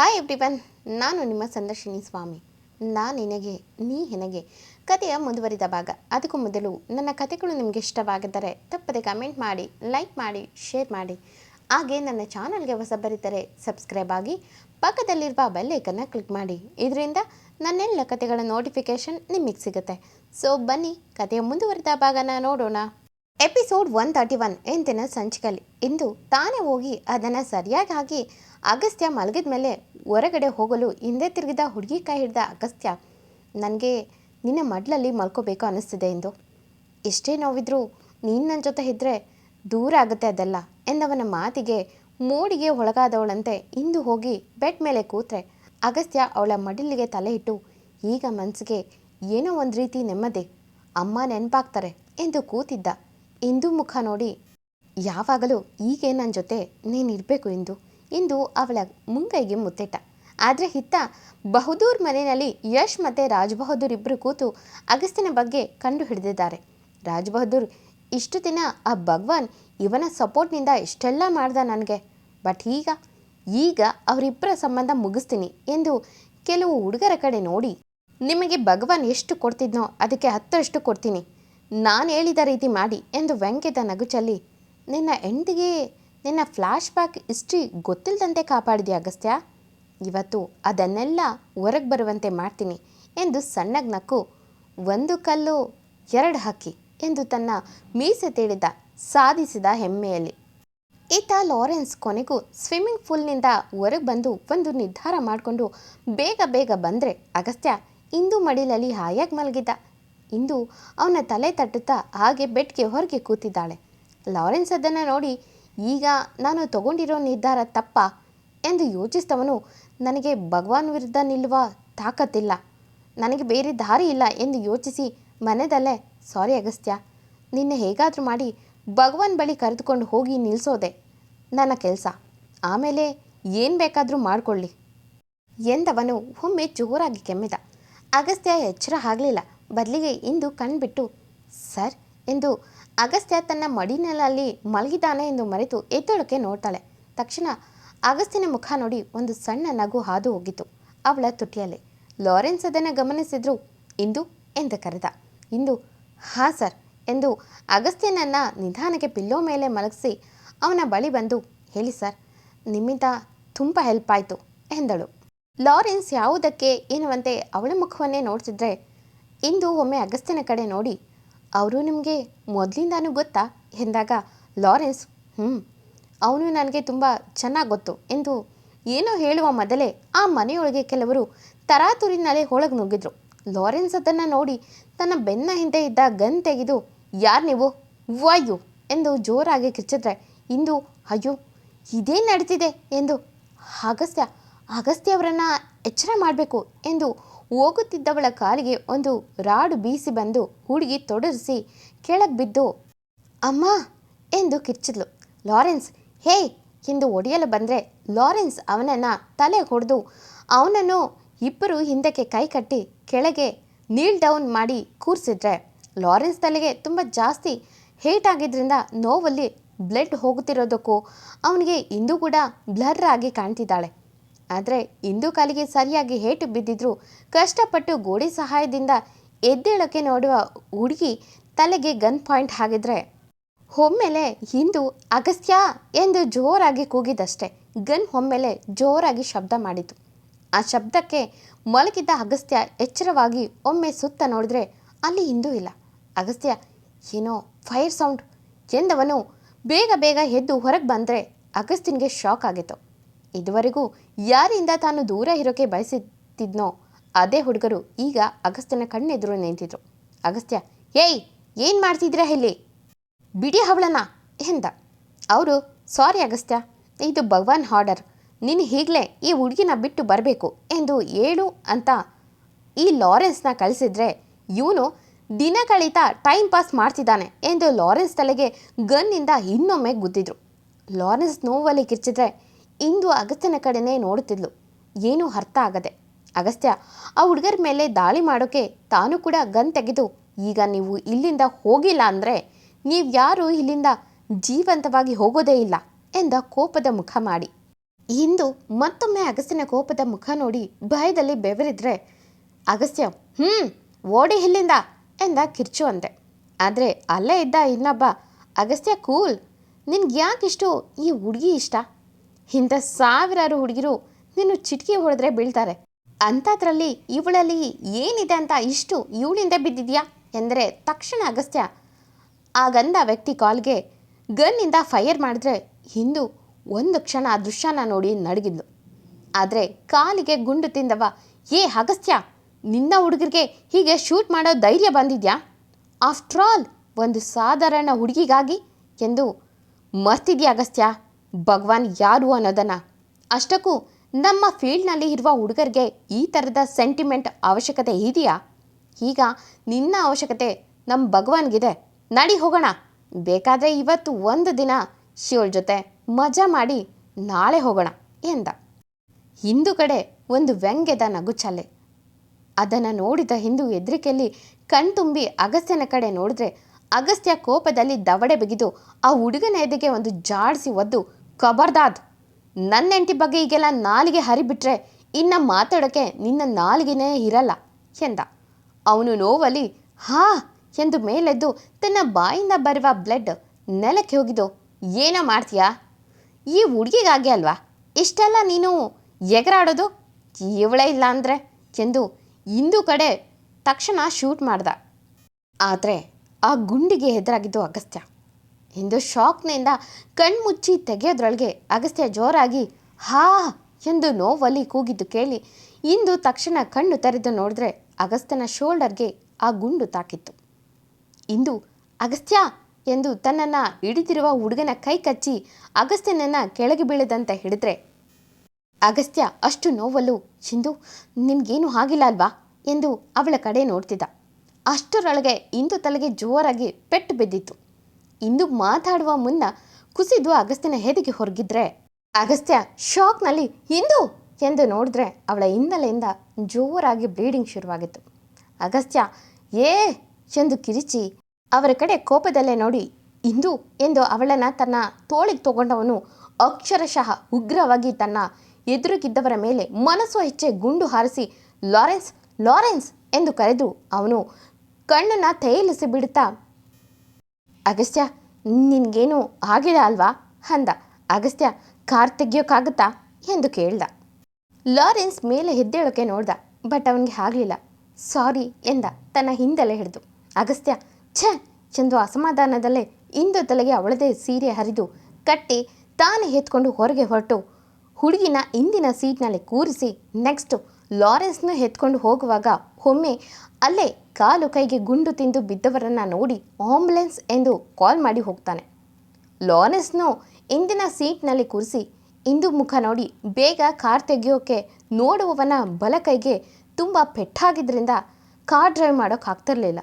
Hi everyone ನಾನು ನಿಮ್ಮ ಸಂದರ್ಶಿನಿ ಸ್ವಾಮಿ. ನಾ ನಿನಗೆ, ನೀ ಹೆನಗೆ. ಕಥೆಯ ಮುಂದುವರಿದ ಭಾಗ. ಅದಕ್ಕೂ ಮೊದಲು ನನ್ನ ಕಥೆಗಳು ನಿಮಗೆ ಇಷ್ಟವಾಗಿದ್ದರೆ ತಪ್ಪದೆ ಕಮೆಂಟ್ ಮಾಡಿ ಲೈಕ್ ಮಾಡಿ ಶೇರ್ ಮಾಡಿ. ಹಾಗೆ ನನ್ನ ಚಾನಲ್ಗೆ ಹೊಸಬರಿದ್ದರೆ ಸಬ್ಸ್ಕ್ರೈಬ್ ಆಗಿ, ಪಕ್ಕದಲ್ಲಿರುವ ಬೆಲ್ಲೈಕನ್ನು ಕ್ಲಿಕ್ ಮಾಡಿ. ಇದರಿಂದ ನನ್ನೆಲ್ಲ ಕಥೆಗಳ ನೋಟಿಫಿಕೇಷನ್ ನಿಮಗೆ ಸಿಗುತ್ತೆ. ಸೊ ಬನ್ನಿ ಕಥೆಯ ಮುಂದುವರಿದ ಭಾಗನ ನೋಡೋಣ. ಎಪಿಸೋಡ್ ಒನ್ ತರ್ಟಿ ಒನ್ ಎಂತಿನ ಸಂಚಿಕಲಿ. ಇಂದು ತಾನೇ ಹೋಗಿ ಅದನ್ನು ಸರಿಯಾಗಿ ಹಾಕಿ ಅಗಸ್ತ್ಯ ಮಲಗಿದ ಮೇಲೆ ಹೊರಗಡೆ ಹೋಗಲು ಹಿಂದೆ ತಿರುಗಿದ ಹುಡುಗಿ ಕೈ ಹಿಡಿದ ಅಗಸ್ತ್ಯ, ನನಗೆ ನಿನ್ನ ಮಡ್ಲಲ್ಲಿ ಮಲ್ಕೋಬೇಕು ಅನ್ನಿಸ್ತಿದೆ ಎಂದು ಎಷ್ಟೇ ನೋವಿದ್ರೂ ನೀನು ನನ್ನ ಜೊತೆ ಇದ್ದರೆ ದೂರ ಆಗುತ್ತೆ ಅದೆಲ್ಲ ಎಂದವನ ಮಾತಿಗೆ ಮೋಡಿಗೆ ಒಳಗಾದವಳಂತೆ ಇಂದು ಹೋಗಿ ಬೆಡ್ ಮೇಲೆ ಕೂತ್ರೆ ಅಗಸ್ತ್ಯ ಅವಳ ಮಡಿಲಿಗೆ ತಲೆ ಇಟ್ಟು, ಈಗ ಮನಸ್ಸಿಗೆ ಏನೋ ಒಂದು ರೀತಿ ನೆಮ್ಮದಿ, ಅಮ್ಮ ನೆನಪಾಗ್ತಾರೆ ಎಂದು ಕೂತಿದ್ದ. ಇಂದು ಮುಖ ನೋಡಿ, ಯಾವಾಗಲೂ ಹೀಗೆ ನನ್ನ ಜೊತೆ ನೀನಿರಬೇಕು ಎಂದು ಅವಳ ಮುಂಗೈಗೆ ಮುತ್ತಿಟ್ಟ. ಆದರೆ ಹಿತ್ತ ಬಹದ್ದೂರ್ ಮನೆಯಲ್ಲಿ ಯಶ್ ಮತ್ತು ರಾಜ್ ಬಹದ್ದೂರ್ ಇಬ್ಬರು ಕೂತು ಅಗಸ್ತ್ಯನ ಬಗ್ಗೆ ಕಂಡು ಹಿಡಿದಿದ್ದಾರೆ. ರಾಜ್ ಬಹದ್ದೂರ್, ಇಷ್ಟು ದಿನ ಆ ಭಗವಾನ್ ಇವನ ಸಪೋರ್ಟ್ನಿಂದ ಇಷ್ಟೆಲ್ಲ ಮಾಡ್ದ ನನಗೆ. ಬಟ್ ಈಗ ಈಗ ಅವರಿಬ್ಬರ ಸಂಬಂಧ ಮುಗಿಸ್ತೀನಿ ಎಂದು ಕೆಲವು ಹುಡುಗರ ಕಡೆ ನೋಡಿ, ನಿಮಗೆ ಭಗವಾನ್ ಎಷ್ಟು ಕೊಡ್ತಿದ್ನೋ ಅದಕ್ಕೆ ಹತ್ತರಷ್ಟು ಕೊಡ್ತೀನಿ. ನಾನು ಹೇಳಿದ ರೀತಿ ಮಾಡಿ ಎಂದು ವ್ಯಂಗ್ಯದ ನಗುಚಲ್ಲಿ, ನಿನ್ನ ಹೆಂಡತಿಗೆ ನಿನ್ನ ಫ್ಲ್ಯಾಶ್ ಬ್ಯಾಕ್ ಹಿಸ್ಟ್ರಿ ಗೊತ್ತಿಲ್ಲದಂತೆ ಕಾಪಾಡಿದೆ ಅಗಸ್ತ್ಯ? ಇವತ್ತು ಅದನ್ನೆಲ್ಲ ಹೊರಗೆ ಬರುವಂತೆ ಮಾಡ್ತೀನಿ ಎಂದು ಸಣ್ಣಗೆ ನಕ್ಕು, ಒಂದು ಕಲ್ಲು, ಎರಡು ಹಕ್ಕಿ ಎಂದು ತನ್ನ ಮೀಸೆ ತೇಳಿದ, ಸಾಧಿಸಿದ ಹೆಮ್ಮೆಯಲ್ಲಿ. ಈತ ಲಾರೆನ್ಸ್ ಕೊನೆಗೂ ಸ್ವಿಮ್ಮಿಂಗ್ ಪೂಲ್ನಿಂದ ಹೊರಗೆ ಬಂದು ಒಂದು ನಿರ್ಧಾರ ಮಾಡಿಕೊಂಡು ಬೇಗ ಬೇಗ ಬಂದರೆ ಅಗಸ್ತ್ಯ ಇಂದು ಮಡಿಲಲ್ಲಿ ಹಾಯಾಗಿ ಮಲಗಿದ್ದ. ಇಂದು ಅವನ ತಲೆ ತಟ್ಟುತ್ತಾ ಹಾಗೆ ಬೆಟ್ಟಿಗೆ ಹೊರಗೆ ಕೂತಿದ್ದಾಳೆ. ಲಾರೆನ್ಸ್ ಅದನ್ನು ನೋಡಿ ಈಗ ನಾನು ತಗೊಂಡಿರೋ ನಿರ್ಧಾರ ತಪ್ಪ ಎಂದು ಯೋಚಿಸಿದವನು ನನಗೆ ಭಗವಾನ್ ವಿರುದ್ಧ ನಿಲ್ಲುವ ತಾಕತ್ತಿಲ್ಲ. ನನಗೆ ಬೇರೆ ದಾರಿ ಇಲ್ಲ ಎಂದು ಯೋಚಿಸಿ ಮನೆಯಲ್ಲೇ ಸಾರಿ ಅಗಸ್ತ್ಯ, ನಿನ್ನೆ ಹೇಗಾದರೂ ಮಾಡಿ ಭಗವಾನ್ ಬಳಿ ಕರೆದುಕೊಂಡು ಹೋಗಿ ನಿಲ್ಲಿಸೋದೆ ನನ್ನ ಕೆಲಸ. ಆಮೇಲೆ ಏನು ಬೇಕಾದರೂ ಮಾಡಿಕೊಳ್ಳಿ ಎಂದವನು ಒಮ್ಮೆ ಜೋರಾಗಿ ಕೆಮ್ಮಿದ. ಅಗಸ್ತ್ಯ ಎಚ್ಚರ ಆಗಲಿಲ್ಲ. ಬದಲಿಗೆ ಇಂದು ಕಣ್ಬಿಟ್ಟು, ಸರ್ ಎಂದು ಅಗಸ್ತ್ಯ ತನ್ನ ಮಡಿನಲ್ಲಿ ಮಲಗಿದ್ದಾನೆ ಎಂದು ಮರೆತು ಎದ್ದೊಳಕ್ಕೆ ನೋಡ್ತಾಳೆ. ತಕ್ಷಣ ಅಗಸ್ತ್ಯನ ಮುಖ ನೋಡಿ ಒಂದು ಸಣ್ಣ ನಗು ಹಾದು ಹೋಗಿತು ಅವಳ ತುಟಿಯಲ್ಲಿ, ಲಾರೆನ್ಸ್ ಅದನ್ನು ಗಮನಿಸಿದ್ರು? ಇಂದು? ಎಂದು ಕರೆದ. ಇಂದು? ಹಾಂ ಸರ್, ಎಂದು ಅಗಸ್ತ್ಯನನ್ನು ನಿಧಾನಕ್ಕೆ ಪಿಲ್ಲೋ ಮೇಲೆ ಮಲಗಿಸಿ ಅವನ ಬಳಿ ಬಂದು, ಹೇಳಿ ಸರ್, ನಿಮ್ಮಿಂದ ತುಂಬ ಹೆಲ್ಪ್ ಆಯಿತು, ಎಂದಳು. ಲಾರೆನ್ಸ್ ಯಾವುದಕ್ಕೆ? ಎನ್ನುವಂತೆ ಅವಳ ಮುಖವನ್ನೇ ನೋಡ್ತಿದ್ರೆ ಇಂದು ಒಮ್ಮೆ ಅಗಸ್ತ್ಯನ ಕಡೆ ನೋಡಿ ಅವರು ನಿಮಗೆ ಮೊದಲಿಂದಾನು ಗೊತ್ತಾ? ಎಂದಾಗ, ಲಾರೆನ್ಸ್ ಹ್ಞೂ ಅವನು ನನಗೆ ತುಂಬ ಚೆನ್ನಾಗಿ ಗೊತ್ತು ಎಂದು ಏನೋ ಹೇಳುವ ಮೊದಲೇ ಆ ಮನೆಯೊಳಗೆ ಕೆಲವರು ತರಾತುರಿನಲ್ಲೇ ಒಳಗೆ ನುಗ್ಗಿದ್ರು. ಲಾರೆನ್ಸ್ ಅದನ್ನು ನೋಡಿ ತನ್ನ ಬೆನ್ನ ಹಿಂದೆ ಇದ್ದ ಗನ್ ತೆಗೆದು, ಯಾರು ನೀವು? ವಾಯು ಎಂದು ಜೋರಾಗಿ ಕಿಚ್ಚಿದ್ರೆ, ಇಂದು, ಅಯ್ಯೋ, ಇದೇ ನಡೀತಿದೆ ಎಂದು, ಅಗಸ್ತ್ಯ ಅಗಸ್ತ್ಯ ಅವರನ್ನು ಎಚ್ಚರ ಮಾಡಬೇಕು ಎಂದು ಹೋಗುತ್ತಿದ್ದವಳ ಕಾಲಿಗೆ ಒಂದು ರಾಡು ಬೀಸಿ ಬಂದು ಹುಡುಗಿ ತೊಡರಿಸಿ ಕೆಳಗೆ ಬಿದ್ದು, ಅಮ್ಮ! ಎಂದು ಕಿರ್ಚಿದ್ಲು. ಲಾರೆನ್ಸ್, ಹೇ ಎಂದು ಒಡೆಯಲು ಬಂದರೆ ಲಾರೆನ್ಸ್ ಅವನನ್ನು ತಲೆ ಹೊಡೆದು ಅವನನ್ನು ಇಬ್ಬರು ಹಿಂದಕ್ಕೆ ಕೈ ಕಟ್ಟಿ ಕೆಳಗೆ ನೀಲ್ ಡೌನ್ ಮಾಡಿ ಕೂರಿಸಿದ್ರೆ ಲಾರೆನ್ಸ್ ತಲೆಗೆ ತುಂಬ ಜಾಸ್ತಿ ಹೇಟ್ ಆಗಿದ್ದರಿಂದ ನೋವಲ್ಲಿ ಬ್ಲಡ್ ಹೋಗುತ್ತಿರೋದಕ್ಕೂ ಅವನಿಗೆ ಇಂದು ಕೂಡ ಬ್ಲರ್ ಆಗಿ ಕಾಣ್ತಿದ್ದಾಳೆ. ಆದರೆ ಇಂದು ಕಾಲಿಗೆ ಸರಿಯಾಗಿ ಹೇಟು ಬಿದ್ದಿದ್ರು ಕಷ್ಟಪಟ್ಟು ಗೋಡೆ ಸಹಾಯದಿಂದ ಎದ್ದೇಳಕ್ಕೆ ನೋಡುವ ಹುಡುಗಿ ತಲೆಗೆ ಗನ್ ಪಾಯಿಂಟ್ ಹಾಕಿದ್ರೆ ಒಮ್ಮೆಲೆ ಹಿಂದು ಅಗಸ್ತ್ಯ ಎಂದು ಜೋರಾಗಿ ಕೂಗಿದಷ್ಟೆ. ಗನ್ ಒಮ್ಮೆಲೆ ಜೋರಾಗಿ ಶಬ್ದ ಮಾಡಿತು. ಆ ಶಬ್ದಕ್ಕೆ ಮಲಗಿದ್ದ ಅಗಸ್ತ್ಯ ಎಚ್ಚರವಾಗಿ ಒಮ್ಮೆ ಸುತ್ತ ನೋಡಿದ್ರೆ ಅಲ್ಲಿ ಹಿಂದೂ ಇಲ್ಲ. ಅಗಸ್ತ್ಯ, ಏನೋ ಫೈರ್ ಸೌಂಡ್ ಎಂದವನು ಬೇಗ ಬೇಗ ಎದ್ದು ಹೊರಗೆ ಬಂದರೆ ಅಗಸ್ತ್ಯನಿಗೆ ಶಾಕ್ ಆಗಿತ್ತು. ಇದುವರೆಗೂ ಯಾರಿಂದ ತಾನು ದೂರ ಇರೋಕೆ ಬಯಸುತ್ತಿದ್ನೋ ಅದೇ ಹುಡುಗರು ಈಗ ಅಗಸ್ತ್ಯನ ಕಣ್ಣೆದುರು ನಿಂತಿದ್ರು. ಅಗಸ್ತ್ಯ, ಏಯ್, ಏನು ಮಾಡ್ತಿದ್ದೀರಾ ಇಲ್ಲಿ? ಬಿಡಿ ಅವಳನ್ನ! ಎಂದ. ಅವರು, ಸಾರಿ ಅಗಸ್ತ್ಯ, ಇದು ಭಗವಾನ್ ಆರ್ಡರ್ ನೀನು ಹೀಗ್ಲೇ ಈ ಹುಡುಗಿನ ಬಿಟ್ಟು ಬರಬೇಕು ಎಂದು ಹೇಳು ಅಂತ ಈ ಲಾರೆನ್ಸ್ನ ಕಳಿಸಿದ್ರೆ ಇವನು ದಿನ ಕಳೀತ ಟೈಮ್ ಪಾಸ್ ಮಾಡ್ತಿದ್ದಾನೆ ಎಂದು ಲಾರೆನ್ಸ್ ತಲೆಗೆ ಗನ್ನಿಂದ ಇನ್ನೊಮ್ಮೆ ಗುದ್ದಿದ್ರು. ಲಾರೆನ್ಸ್ ನೋವಲ್ಲಿ ಕಿರ್ಚಿದ್ರೆ ಇಂದು ಅಗಸ್ತ್ಯನ ಕಡೆನೇ ನೋಡುತ್ತಿದ್ಲು. ಏನೂ ಅರ್ಥ ಆಗದೆ. ಅಗಸ್ತ್ಯ, ಆ ಹುಡುಗರ ಮೇಲೆ ದಾಳಿ ಮಾಡೋಕೆ ತಾನು ಕೂಡ ಗನ್ ತೆಗೆದು, ಈಗ ನೀವು ಇಲ್ಲಿಂದ ಹೋಗಿಲ್ಲ ಅಂದರೆ ನೀವು ಯಾರು ಇಲ್ಲಿಂದ ಜೀವಂತವಾಗಿ ಹೋಗೋದೇ ಇಲ್ಲ ಎಂದ ಕೋಪದ ಮುಖ ಮಾಡಿ. ಇಂದು ಮತ್ತೊಮ್ಮೆ ಅಗಸ್ತ್ಯನ ಕೋಪದ ಮುಖ ನೋಡಿ ಭಯದಲ್ಲಿ ಬೆವರಿದ್ರೆ, ಅಗಸ್ತ್ಯ ಹ್ಞೂ ಓಡಿ ಇಲ್ಲಿಂದ ಎಂದ ಕಿರ್ಚು ಅಂದೆ ಆದರೆ ಅಲ್ಲೇ ಇದ್ದ ಇನ್ನೊಬ್ಬ, ಅಗಸ್ತ್ಯ, ಕೂಲ್, ನಿನ್ಗೆ ಯಾಕಿಷ್ಟು ಈ ಹುಡುಗಿ ಇಷ್ಟ? ಇಂಥ ಸಾವಿರಾರು ಹುಡುಗಿರು ನೀನು ಚಿಟಕಿ ಹೊಡೆದ್ರೆ ಬೀಳ್ತಾರೆ. ಅಂಥದ್ರಲ್ಲಿ ಇವಳಲ್ಲಿ ಏನಿದೆ ಅಂತ ಇಷ್ಟು ಇವಳಿಂದ ಬಿದ್ದಿದೆಯಾ? ಎಂದರೆ ತಕ್ಷಣ ಅಗಸ್ತ್ಯ. ಆಗಂದ ವ್ಯಕ್ತಿ ಕಾಲ್ಗೆ ಗನ್ನಿಂದ ಫೈರ್ ಮಾಡಿದ್ರೆ ಹಿಂದೂ ಒಂದು ಕ್ಷಣ ಆ ದೃಶ್ಯನ ನೋಡಿ ನಡಗಿದ್ಲು. ಆದರೆ ಕಾಲಿಗೆ ಗುಂಡು ತಿಂದವ, ಏ ಅಗಸ್ತ್ಯ, ನಿನ್ನ ಹುಡುಗರಿಗೆ ಹೀಗೆ ಶೂಟ್ ಮಾಡೋ ಧೈರ್ಯ ಬಂದಿದ್ಯಾ? ಆಫ್ಟರ್ ಆಲ್ ಒಂದು ಸಾಧಾರಣ ಹುಡುಗಿಗಾಗಿ? ಎಂದು ಮರ್ತಿದ್ಯಾ ಅಗಸ್ತ್ಯ. ಭಗವಾನ್ ಯಾರು ಅನ್ನೋದನ್ನು. ಅಷ್ಟಕ್ಕೂ ನಮ್ಮ ಫೀಲ್ಡ್ನಲ್ಲಿ ಇರುವ ಹುಡುಗರಿಗೆ ಈ ಥರದ ಸೆಂಟಿಮೆಂಟ್ ಅವಶ್ಯಕತೆ ಇದೆಯಾ? ಈಗ ನಿನ್ನ ಅವಶ್ಯಕತೆ ನಮ್ಮ ಭಗವಾನ್ಗಿದೆ. ನಡಿ ಹೋಗೋಣ. ಬೇಕಾದರೆ ಇವತ್ತು ಒಂದು ದಿನ ಶಿವಳ ಜೊತೆ ಮಜಾ ಮಾಡಿ ನಾಳೆ ಹೋಗೋಣ ಎಂದ. ಹಿಂದು ಕಡೆ ಒಂದು ವ್ಯಂಗ್ಯದ ನಗುಚಲೆ ಅದನ್ನು ನೋಡಿದ ಹಿಂದೂ ಹೆದರಿಕೆಯಲ್ಲಿ ಕಣ್ತುಂಬಿ ಅಗಸ್ತ್ಯನ ಕಡೆ ನೋಡಿದ್ರೆ ಅಗಸ್ತ್ಯ ಕೋಪದಲ್ಲಿ ದವಡೆ ಬಿಗಿದು ಆ ಹುಡುಗನ ಎದೆಗೆ ಒಂದು ಜಾಡಿಸಿ ಒದ್ದು ಖಬರ್ದಾದ್ ನನ್ನ ಹೆಂಡತಿ ಬಗ್ಗೆ ಈಗೆಲ್ಲ ನಾಲಿಗೆ ಹರಿಬಿಟ್ರೆ ಇನ್ನು ಮಾತಾಡೋಕ್ಕೆ ನಿನ್ನ ನಾಲಿಗೆನೇ ಇರಲ್ಲ ಎಂದ. ಅವನು ನೋವಲ್ಲಿ, ಹಾ ಎಂದು ಮೇಲೆದ್ದು ತನ್ನ ಬಾಯಿಂದ ಬರುವ ಬ್ಲಡ್ ನೆಲಕ್ಕೆ ಹೋಗಿದ್ದು. ಏನೋ ಮಾಡ್ತೀಯಾ? ಈ ಹುಡುಗಿಗಾಗಿ ಅಲ್ವಾ? ಇಷ್ಟೆಲ್ಲ ನೀನು ಎಗರಾಡೋದು? ಇವಳೇ ಇಲ್ಲ ಅಂದರೆ? ಎಂದು ಇಂದು ಕಡೆ ತಕ್ಷಣ ಶೂಟ್ ಮಾಡ್ದ. ಆದರೆ ಆ ಗುಂಡಿಗೆ ಹೆದರಾಗಿದ್ದು ಅಗಸ್ತ್ಯ. ಎಂದು ಶಾಕ್ನಿಂದ ಕಣ್ಮುಚ್ಚಿ ತೆಗೆಯೋದ್ರೊಳಗೆ ಅಗಸ್ತ್ಯ ಜೋರಾಗಿ, ಹಾ ಎಂದು ನೋವಲ್ಲಿ ಕೂಗಿದ್ದು ಕೇಳಿ, ಇಂದು ತಕ್ಷಣ ಕಣ್ಣು ತೆರೆದು ನೋಡಿದ್ರೆ ಅಗಸ್ತ್ಯನ ಶೋಲ್ಡರ್ಗೆ ಆ ಗುಂಡು ತಾಕಿತ್ತು. ಇಂದು ಅಗಸ್ತ್ಯ ಎಂದು ತನ್ನನ್ನು ಹಿಡಿದಿರುವ ಹುಡುಗನ ಕೈ ಕಚ್ಚಿ ಅಗಸ್ತ್ಯನನ್ನು ಕೆಳಗೆ ಬೀಳದಂತೆ ಹಿಡಿದ್ರೆ, ಅಗಸ್ತ್ಯ, ಅಷ್ಟು ನೋವಲ್ಲೂ ಇಂದು ನಿಮಗೇನು ಆಗಿಲ್ಲ ಅಲ್ವಾ? ಎಂದು ಅವಳ ಕಡೆ ನೋಡ್ತಿದ್ದ. ಅಷ್ಟರೊಳಗೆ ಇಂದು ತಲೆಗೆ ಜೋರಾಗಿ ಪೆಟ್ಟು ಬಿದ್ದಿತ್ತು. ಇಂದು ಮಾತಾಡುವ ಮುನ್ನ ಕುಸಿದು ಅಗಸ್ತ್ಯನ ಹೆದಿಗೆ ಹೊರಗಿದ್ರೆ, ಅಗಸ್ತ್ಯ ಶಾಕ್ನಲ್ಲಿ ಇಂದು ಎಂದು ನೋಡಿದ್ರೆ ಅವಳ ಹಿನ್ನೆಲೆಯಿಂದ ಜೋರಾಗಿ ಬ್ಲೀಡಿಂಗ್ ಶುರುವಾಗಿತ್ತು. ಅಗಸ್ತ್ಯ, ಏ! ಎಂದು ಕಿರಿಚಿ ಅವರ ಕಡೆ ಕೋಪದಲ್ಲೇ ನೋಡಿ, ಇಂದು ಎಂದು ಅವಳನ್ನು ತನ್ನ ತೋಳಿಗೆ ತಗೊಂಡವನು ಅಕ್ಷರಶಃ ಉಗ್ರವಾಗಿ ತನ್ನ ಎದುರುಗಿದ್ದವರ ಮೇಲೆ ಮನಸ್ಸು ಹೆಚ್ಚೆ ಗುಂಡು ಹಾರಿಸಿ, ಲಾರೆನ್ಸ್ ಲಾರೆನ್ಸ್ ಎಂದು ಕರೆದು ಅವನು ಕಣ್ಣನ್ನು ತೇಲಿಸಿ ಬಿಡುತ್ತಾ ಅಗಸ್ತ್ಯ, ನಿನಗೇನು ಆಗಿಲ್ಲ ಅಲ್ವಾ? ಅಂದ. ಅಗಸ್ತ್ಯ ಕಾರ್ ತೆಗಿಯೋಕ್ಕಾಗುತ್ತಾ ಎಂದು ಕೇಳ್ದ. ಲಾರೆನ್ಸ್ ಮೇಲೆ ಹೆದ್ದೇಳೋಕೆ ನೋಡ್ದ, ಬಟ್ ಅವನಿಗೆ ಆಗಲಿಲ್ಲ. ಸಾರಿ ಎಂದ. ತನ್ನ ಹಿಂದೆಲೆ ಹಿಡಿದು. ಅಗಸ್ತ್ಯ, ಛೇ! ಚಂದು ಅಸಮಾಧಾನದಲ್ಲೇ ಇಂದು ತಲೆಗೆ ಅವಳದೇ ಸೀರೆ ಹರಿದು ಕಟ್ಟಿ ತಾನೇ ಎತ್ಕೊಂಡು ಹೊರಗೆ ಹೊರಟು ಹುಡುಗಿನ ಇಂದಿನ ಸೀಟ್ನಲ್ಲಿ ಕೂರಿಸಿ ನೆಕ್ಸ್ಟ್ ಲಾರೆನ್ಸ್ನ ಎತ್ಕೊಂಡು ಹೋಗುವಾಗ ಒಮ್ಮೆ ಅಲ್ಲೇ ಕಾಲು ಕೈಗೆ ಗುಂಡು ತಿಂದು ಬಿದ್ದವರನ್ನು ನೋಡಿ ಆಂಬುಲೆನ್ಸ್ ಎಂದು ಕಾಲ್ ಮಾಡಿ ಹೋಗ್ತಾನೆ. ಲಾರೆನ್ಸ್ನು ಇಂದಿನ ಸೀಟ್ನಲ್ಲಿ ಕೂರಿಸಿ ಇಂದು ಮುಖ ನೋಡಿ ಬೇಗ ಕಾರ್ ತೆಗೆಯೋಕೆ ನೋಡುವವನ ಬಲ ಕೈಗೆ ತುಂಬ ಪೆಟ್ಟಾಗಿದ್ದರಿಂದ ಕಾರ್ ಡ್ರೈವ್ ಮಾಡೋಕ್ಕಾಗ್ತಿರಲಿಲ್ಲ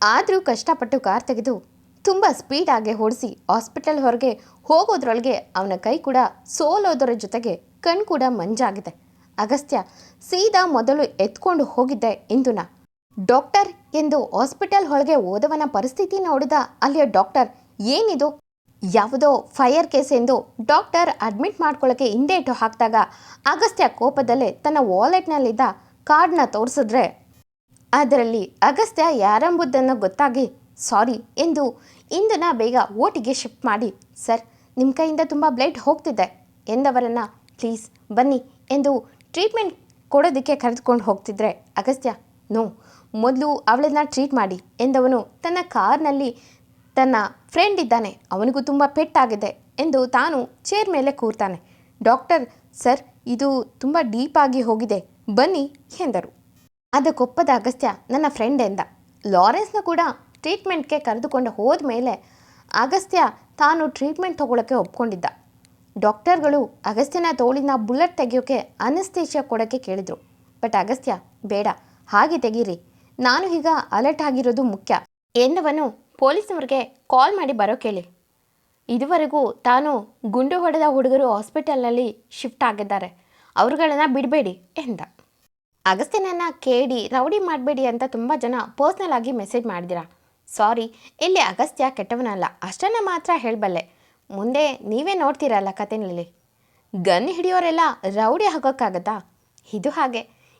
ಆದರೂ ಕಷ್ಟಪಟ್ಟು ಕಾರ್ ತೆಗೆದು ತುಂಬ ಸ್ಪೀಡಾಗಿ ಓಡಿಸಿ ಹಾಸ್ಪಿಟಲ್ ಹೊರಗೆ ಹೋಗೋದ್ರೊಳಗೆ ಅವನ ಕೈ ಕೂಡ ಸೋಲೋದರ ಜೊತೆಗೆ ಕಣ್ ಕೂಡ ಮಂಜಾಗಿದೆ. ಅಗಸ್ತ್ಯ ಸೀದಾ ಮೊದಲು ಎತ್ಕೊಂಡು ಹೋಗಿದ್ದೆ ಇಂದುನ. ಡಾಕ್ಟರ್ ಎಂದು ಹಾಸ್ಪಿಟಲ್ ಒಳಗೆ ಹೋದವನ ಪರಿಸ್ಥಿತಿ ನೋಡಿದ ಅಲ್ಲಿಯ ಡಾಕ್ಟರ್, ಏನಿದು? ಯಾವುದೋ ಫೈರ್ ಕೇಸ್ ಎಂದು ಡಾಕ್ಟರ್ ಅಡ್ಮಿಟ್ ಮಾಡ್ಕೊಳ್ಳೋಕ್ಕೆ ಹಿಂದೇಟು ಹಾಕಿದಾಗ ಅಗಸ್ತ್ಯ ಕೋಪದಲ್ಲೇ ತನ್ನ ವಾಲೆಟ್ನಲ್ಲಿದ್ದ ಕಾರ್ಡ್ನ ತೋರಿಸಿದ್ರೆ, ಅದರಲ್ಲಿ ಅಗಸ್ತ್ಯ ಯಾರೆಂಬುದನ್ನು ಗೊತ್ತಾಗಿ, ಸಾರಿ ಎಂದು ಇಂದನ ಬೇಗ ಓಟಿಗೆ ಶಿಫ್ಟ್ ಮಾಡಿ, ಸರ್ ನಿಮ್ಮ ಕೈಯಿಂದ ತುಂಬ ಬ್ಲಡ್ ಹೋಗ್ತಿದೆ ಎಂದವರನ್ನು, ಪ್ಲೀಸ್ ಬನ್ನಿ ಎಂದು ಟ್ರೀಟ್ಮೆಂಟ್ ಕೊಡೋದಕ್ಕೆ ಕರೆದುಕೊಂಡು ಹೋಗ್ತಿದ್ರೆ, ಅಗಸ್ತ್ಯ, ನೋ ಮೊದಲು ಅವಳನ್ನ ಟ್ರೀಟ್ ಮಾಡಿ ಎಂದವನು ತನ್ನ ಕಾರ್ನಲ್ಲಿ ತನ್ನ ಫ್ರೆಂಡ್ ಇದ್ದಾನೆ. ಅವನಿಗೂ ತುಂಬ ಪೆಟ್ಟಾಗಿದೆ ಎಂದು ತಾನು ಚೇರ್ ಮೇಲೆ ಕೂರ್ತಾನೆ. ಡಾಕ್ಟರ್, ಸರ್, ಇದು ತುಂಬ ಡೀಪಾಗಿ ಹೋಗಿದೆ. ಬನ್ನಿ, ಎಂದರು. ಅದಕ್ಕೊಪ್ಪದ ಅಗಸ್ತ್ಯ ನನ್ನ ಫ್ರೆಂಡ್ ಎಂದ. ಲಾರೆನ್ಸ್ನ ಕೂಡ ಟ್ರೀಟ್ಮೆಂಟ್ಗೆ ಕರೆದುಕೊಂಡು ಹೋದ ಮೇಲೆ ಅಗಸ್ತ್ಯ ತಾನು ಟ್ರೀಟ್ಮೆಂಟ್ ತಗೊಳ್ಳೋಕ್ಕೆ ಒಪ್ಕೊಂಡಿದ್ದ. ಡಾಕ್ಟರ್ಗಳು ಅಗಸ್ತ್ಯನ ತೋಳಿನ ಬುಲೆಟ್ ತೆಗೆಯೋಕೆ ಅನಸ್ತೇಷ್ಯ ಕೊಡೋಕ್ಕೆ ಕೇಳಿದರು. ಬಟ್ ಅಗಸ್ತ್ಯ, ಬೇಡ, ಹಾಗೆ ತೆಗೀರಿ. ನಾನು ಈಗ ಅಲರ್ಟ್ ಆಗಿರೋದು ಮುಖ್ಯ ಎಂದವನು ಪೊಲೀಸ್ನವ್ರಿಗೆ ಕಾಲ್ ಮಾಡಿ ಬರೋ ಕೇಳಿ. ಇದುವರೆಗೂ ತಾನು ಗುಂಡು ಹೊಡೆದ ಹುಡುಗರು ಹಾಸ್ಪಿಟಲ್ನಲ್ಲಿ ಶಿಫ್ಟ್ ಆಗಿದ್ದಾರೆ. ಅವರುಗಳನ್ನ ಬಿಡಬೇಡಿ ಎಂದ. ಅಗಸ್ತ್ಯನನ್ನು ಕೇಳಿ ರೌಡಿ ಮಾಡಬೇಡಿ ಅಂತ ತುಂಬ ಜನ ಪರ್ಸ್ನಲ್ ಆಗಿ ಮೆಸೇಜ್ ಮಾಡಿದಿರ. ಸಾರಿ ಇಲ್ಲಿ ಅಗಸ್ತ್ಯ ಕೆಟ್ಟವನಲ್ಲ ಅಷ್ಟನ್ನು ಮಾತ್ರ ಹೇಳಬಲ್ಲೆ. ಮುಂದೆ ನೀವೇ ನೋಡ್ತೀರಲ್ಲ ಕಥೆನಲ್ಲಿ ಗನ್ ಹಿಡಿಯೋರೆಲ್ಲ ರೌಡಿ ಹಾಕೋಕ್ಕಾಗತ್ತಾ ಇದು ಹಾಗೆ.